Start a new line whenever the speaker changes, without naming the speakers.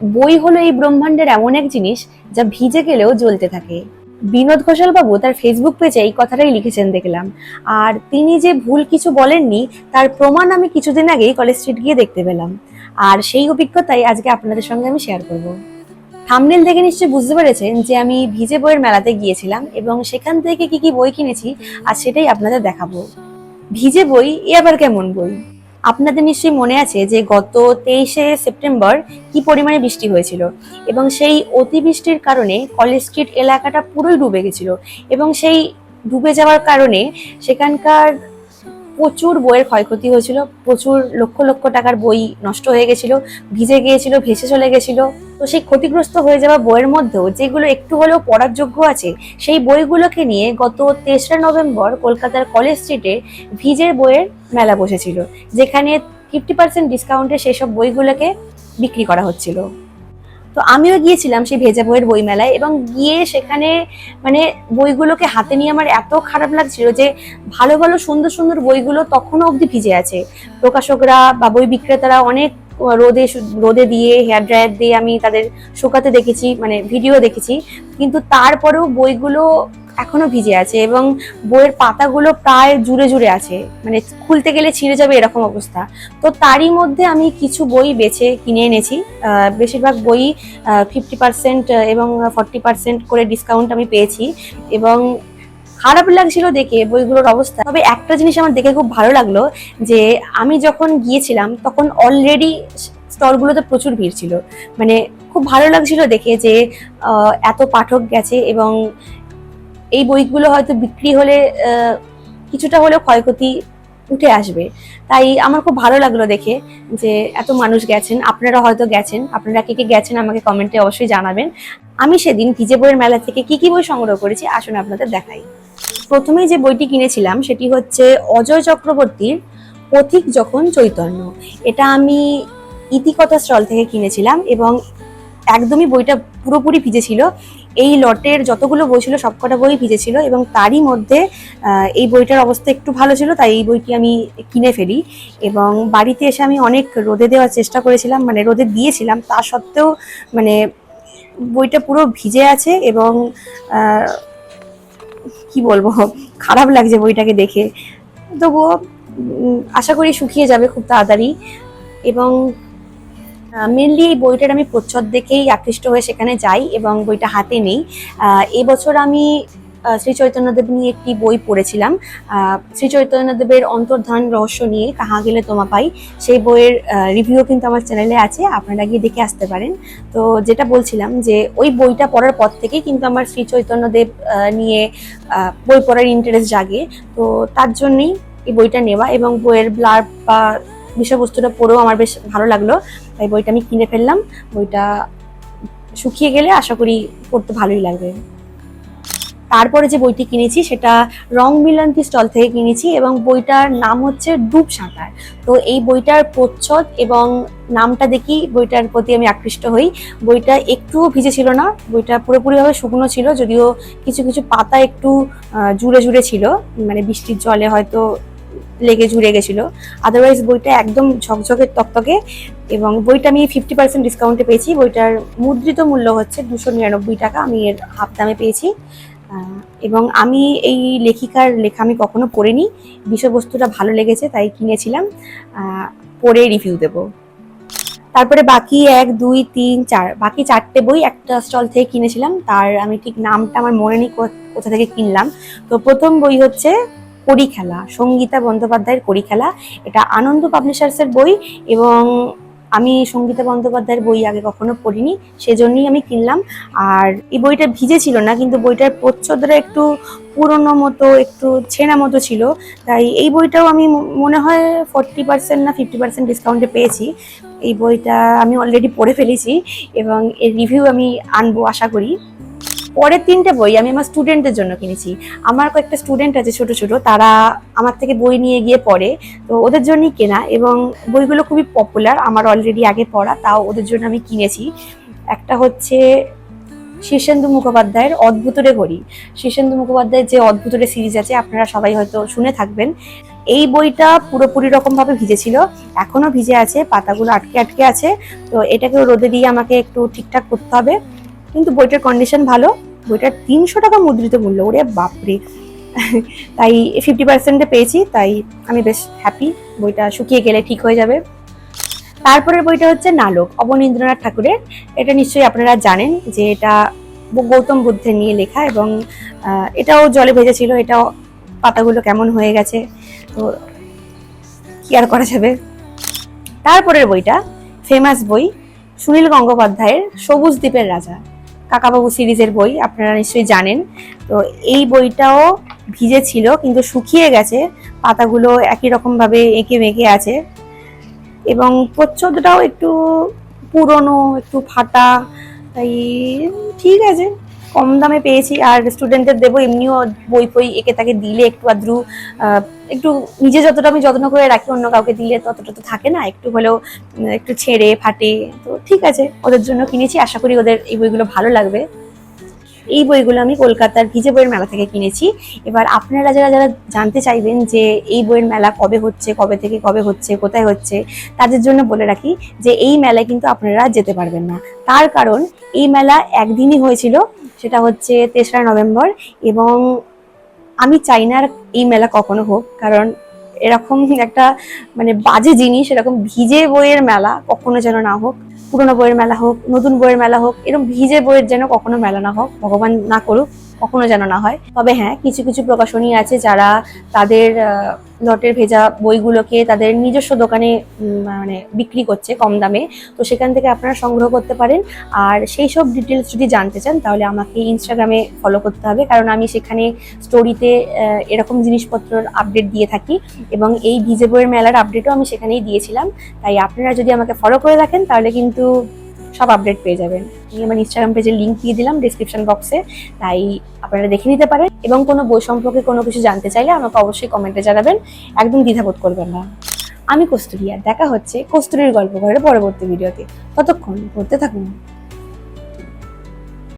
বই হলো এই ব্রহ্মাণ্ডের এমন এক জিনিস যা ভিজে গেলেও জ্বলতে থাকে। বিনোদ ঘোষাল বাবু তার ফেসবুক পেজে এই কথাটাই লিখেছেন দেখলাম। আর তিনি যে ভুল কিছু বলেননি, তার প্রমাণ আমি কিছুদিন আগেই কলেজ স্ট্রিট গিয়ে দেখতে পেলাম। আর সেই অভিজ্ঞতাই আজকে আপনাদের সঙ্গে আমি শেয়ার করব। থামনেল দেখে নিশ্চয়ই বুঝতে পেরেছেন যে আমি ভিজে বইয়ের মেলাতে গিয়েছিলাম এবং সেখান থেকে কি কি বই কিনেছি আর সেটাই আপনাদের দেখাবো। ভিজে বই, এ আবার কেমন বই? আপনাদের নিশ্চয়ই মনে আছে যে গত তেইশে সেপ্টেম্বর কি পরিমাণে বৃষ্টি হয়েছিল? এবং সেই অতিবৃষ্টির কারণে কলেজ স্ট্রিট এলাকাটা পুরোই ডুবে গেছিল। এবং সেই ডুবে যাওয়ার কারণে সেখানকার প্রচুর বইয়ের ক্ষয়ক্ষতি হয়েছিল, প্রচুর লক্ষ লক্ষ টাকার বই নষ্ট হয়ে গেছিল, ভিজে গিয়েছিল, ভেসে চলে গেছিল। তো সেই ক্ষতিগ্রস্ত হয়ে যাওয়া বইয়ের মধ্যেও যেগুলো একটু হলেও পড়ার যোগ্য আছে, সেই বইগুলোকে নিয়ে গত তেসরা নভেম্বর কলকাতার কলেজ স্ট্রিটে ভিজের বইয়ের মেলা বসেছিল, যেখানে ফিফটি পার্সেন্ট ডিসকাউন্টে সেসব বইগুলোকে বিক্রি করা হচ্ছিল। তো আমিও গিয়েছিলাম সেই ভেজা বইয়ের বইমেলায় এবং গিয়ে সেখানে মানে বইগুলোকে হাতে নিয়ে আমার এত খারাপ লাগছিল যে ভালো ভালো, সুন্দর সুন্দর বইগুলো তখনও অবধি ভিজে আছে। প্রকাশকরা বা বই বিক্রেতারা অনেক রোদে রোদে দিয়ে, হেয়ার ড্রায়ার দিয়ে আমি তাদের শুকাতে দেখেছি মানে ভিডিও দেখেছি। কিন্তু তারপরেও বইগুলো এখনও ভিজে আছে এবং বইয়ের পাতাগুলো প্রায় জুড়ে জুড়ে আছে। মানে খুলতে গেলে ছিঁড়ে যাবে এরকম অবস্থা। তো তারই মধ্যে আমি কিছু বই বেছে কিনে এনেছি। বেশিরভাগ বই ফিফটি পার্সেন্ট এবং ফর্টি পার্সেন্ট করে ডিসকাউন্ট আমি পেয়েছি এবং খারাপ লাগছিল দেখে বইগুলোর অবস্থা। তবে একটা জিনিস আমার দেখে খুব ভালো লাগল যে আমি যখন গিয়েছিলাম তখন অলরেডি স্টলগুলোতে প্রচুর ভিড় ছিল। মানে খুব ভালো লাগছিল দেখে যে এত পাঠক গেছে এবং এই বইগুলো হয়তো বিক্রি হলে কিছুটা হলেও ক্ষয়ক্ষতি উঠে আসবে। তাই আমার খুব ভালো লাগল দেখে যে এত মানুষ গেছেন, আপনারা হয়তো গেছেন, আপনারা কে কে গেছেন আমাকে কমেন্টে অবশ্যই জানাবেন। আমি সেদিন ভিজে বইয়ের মেলা থেকে কি কি বই সংগ্রহ করেছি, আসুন আপনাদের দেখাই। প্রথমেই যে বইটি কিনেছিলাম সেটি হচ্ছে অজয় চক্রবর্তীর পথিক যখন চৈতন্য। এটা আমি ইতিকথা স্টল থেকে কিনেছিলাম এবং একদমই বইটা পুরোপুরি ভিজেছিল। এই লটের যতগুলো বই ছিল, সবকটা বই ভিজেছিল এবং তারই মধ্যে এই বইটার অবস্থা একটু ভালো ছিল, তাই এই বইটি আমি কিনে ফেলি এবং বাড়িতে এসে আমি অনেক রোদে দেওয়ার চেষ্টা করেছিলাম মানে রোদে দিয়েছিলাম, তা সত্ত্বেও মানে বইটা পুরো ভিজে আছে এবং কি বলব, খারাপ লাগছে বইটাকে দেখে। তবুও আশা করি শুকিয়ে যাবে খুব তাড়াতাড়ি এবং মেনলি এই বইটার আমি প্রচ্ছদ দেখেই আকৃষ্ট হয়ে সেখানে যাই এবং বইটা হাতে নেই। এবছর আমি শ্রী চৈতন্যদেব নিয়ে একটি বই পড়েছিলাম। শ্রী চৈতন্যদেবের অন্তর্ধান রহস্য নিয়ে কাহা গেলে তোমা পাই, সেই বইয়ের রিভিউ কিন্তু আমার চ্যানেলে আছে, আপনারা গিয়ে দেখে আসতে পারেন। তো যেটা বলছিলাম যে ওই বইটা পড়ার পর থেকেই কিন্তু আমার শ্রী চৈতন্যদেব নিয়ে বই পড়ার ইন্টারেস্ট জাগে। তো তার জন্যই এই বইটা নেওয়া এবং বইয়ের ব্লার বা বিষয়বস্তুটা পড়েও আমার বেশ ভালো লাগল। তাই বইটা আমি কিনে ফেললাম। বইটা শুকিয়ে গেলে আশা করি পড়তে ভালোই লাগবে। তারপরে যে বইটি কিনেছি সেটা রং মিলান্তি স্টল থেকে কিনেছি এবং বইটার নাম হচ্ছে ডুব সাঁতার। তো এই বইটার প্রচ্ছদ এবং নামটা দেখি বইটার প্রতি আমি আকৃষ্ট হই। বইটা একটুও ভিজে ছিল না, বইটা পুরোপুরিভাবে শুকনো ছিল, যদিও কিছু কিছু পাতা একটু জুড়ে জুড়ে ছিল। মানে বৃষ্টির জলে হয়তো লেগে ঝুড়ে গেছিল। আদারওয়াইজ বইটা একদম ঝকঝকে, তকতকে এবং বইটা আমি ফিফটি পার্সেন্ট ডিসকাউন্টে পেয়েছি। বইটার মুদ্রিত মূল্য হচ্ছে দুশো নিরানব্বই টাকা। আমি এর হাফ দামে পেয়েছি। এবং আমি এই লেখিকার লেখা আমি কখনো পড়িনি। বিষয়বস্তুটা ভালো লেগেছে, তাই কিনেছিলাম। পড়ে রিভিউ দেব। তারপরে বাকি এক, দুই, তিন, চার, বাকি চারটে বই একটা স্টল থেকে কিনেছিলাম। তার আমি ঠিক নামটা আমার মনে নেই কোথা থেকে কিনলাম। তো প্রথম বই হচ্ছে কড়ি খেলা সঙ্গীতা বন্দ্যোপাধ্যায়ের কড়ি খেলা এটা আনন্দ পাবলিশার্সের বই এবং আমি সঙ্গীতা বন্দ্যোপাধ্যায়ের বই আগে কখনো পড়িনি, সেজন্যই আমি কিনলাম। আর এই বইটা ভিজে ছিল না, কিন্তু বইটার প্রচ্ছদটা একটু পুরনো মতো, একটু ছেঁড়া মতো ছিল। তাই এই বইটাও আমি মনে হয় ফর্টি পার্সেন্ট না ফিফটি পার্সেন্ট ডিসকাউন্টে পেয়েছি। এই বইটা আমি অলরেডি পড়ে ফেলেছি এবং এর রিভিউ আমি আনব, আশা করি। পরের তিনটে বই আমি আমার স্টুডেন্টদের জন্য কিনেছি। আমার কয়েকটা স্টুডেন্ট আছে ছোট ছোট, তারা আমার থেকে বই নিয়ে গিয়ে পড়ে। তো ওদের জন্যই কেনা এবং বইগুলো খুবই পপুলার আমার অলরেডি আগে পড়া, তাও ওদের জন্য আমি কিনেছি। একটা হচ্ছে শীর্ষেন্দু মুখোপাধ্যায়ের অদ্ভুতরে ঘড়ি। শীর্ষেন্দু মুখোপাধ্যায়ের যে অদ্ভুতরে সিরিজ আছে, আপনারা সবাই হয়তো শুনে থাকবেন। এই বইটা পুরোপুরি রকম ভাবে ভিজেছিল, এখনও ভিজে আছে, পাতাগুলো আটকে আটকে আছে। তো এটাকে রোদে দিয়ে আমাকে একটু ঠিকঠাক করতে হবে। কিন্তু বইটার কন্ডিশন ভালো। বইটার তিনশো টাকা মুদ্রিত মূল্য। ওরে বাপরে। তাই ফিফটি পার্সেন্টে পেয়েছি, তাই আমি বেশ হ্যাপি বইটা শুকিয়ে গেলে ঠিক হয়ে যাবে। তারপরের বইটা হচ্ছে নালক, অবনীন্দ্রনাথ ঠাকুরের। এটা নিশ্চয়ই আপনারা জানেন যে এটা গৌতম বুদ্ধের নিয়ে লেখা এবং এটাও জলে ভেজেছিল এটাও পাতাগুলো কেমন হয়ে গেছে, তো কি আর করা যাবে? তারপরের বইটা ফেমাস বই, সুনীল গঙ্গোপাধ্যায়ের সবুজ দ্বীপের রাজা। কাকাবাবু সিরিজের বই, আপনারা নিশ্চয়ই জানেন। তো এই বইটাও ভিজে ছিল কিন্তু শুকিয়ে গেছে। পাতাগুলো একই রকমভাবে এঁকে মেঁকে আছে। এবং প্রচ্ছদটাও একটু পুরনো, একটু ফাটা, তাই ঠিক আছে। কম দামে পেয়েছি আর স্টুডেন্টদের দেবো, এমনিও বই ফই একে তাকে দিলে একটু আদ্রু একটু নিজে যতটা আমি যত্ন করে রাখি, অন্য কাউকে দিলে ততটা তো থাকে না, একটু হলেও একটু ছেড়ে, ফাটে, তো ঠিক আছে, ওদের জন্য কিনেছি, আশা করি ওদের এই বইগুলো ভালো লাগবে। এই বইগুলো আমি কলকাতার ভিজে বইয়ের মেলা থেকে কিনেছি। এবার আপনারা যারা যারা জানতে চাইবেন যে এই বইয়ের মেলা কবে হচ্ছে, কবে থেকে কবে হচ্ছে, কোথায় হচ্ছে, তাদের জন্য বলে রাখি যে এই মেলায় কিন্তু আপনারা যেতে পারবেন না। তার কারণ এই মেলা একদিনই হয়েছিল, সেটা হচ্ছে তেসরা নভেম্বর এবং আমি চাই না এই মেলা কখনো হোক, কারণ এরকম একটা মানে বাজে জিনিস, এরকম ভিজে বইয়ের মেলা কখনো যেন না হোক, পুরোনো বইয়ের মেলা হোক, নতুন বইয়ের মেলা হোক, এরকম ভিজে বইয়ের যেন কখনো মেলা না হোক, ভগবান না করুক, কখনো যেন না হয়। তবে হ্যাঁ কিছু কিছু প্রকাশনী আছে যারা তাদের লটের ভেজা বইগুলোকে তাদের নিজস্ব দোকানে মানে বিক্রি করছে কম দামে। তো সেখান থেকে আপনারা সংগ্রহ করতে পারেন। আর সেই সব ডিটেলস যদি জানতে চান, তাহলে আমাকে ইনস্টাগ্রামে ফলো করতে হবে। কারণ আমি সেখানে স্টোরিতে এরকম জিনিসপত্রের আপডেট দিয়ে থাকি। এবং এই ভিজে বইয়ের মেলার আপডেটও আমি সেখানেই দিয়েছিলাম। তাই আপনারা যদি আমাকে ফলো করে রাখেন, তাহলে কিন্তু সব আপডেট পেয়ে যাবেন। আমি আমার ইনস্টাগ্রাম পেজের লিঙ্ক দিয়ে দিলাম ডিসক্রিপশন বক্সে তাই আপনারা দেখে নিতে পারেন। এবং কোনো বই সম্পর্কে কোনো কিছু জানতে চাইলে আমাকে অবশ্যই কমেন্টে জানাবেন, একদম দ্বিধাবোধ করবেন না। আমি কস্তুরিয়া, দেখা হচ্ছে কস্তুরির গল্প ঘরের পরবর্তী ভিডিওতে ততক্ষণ পড়তে থাকুন।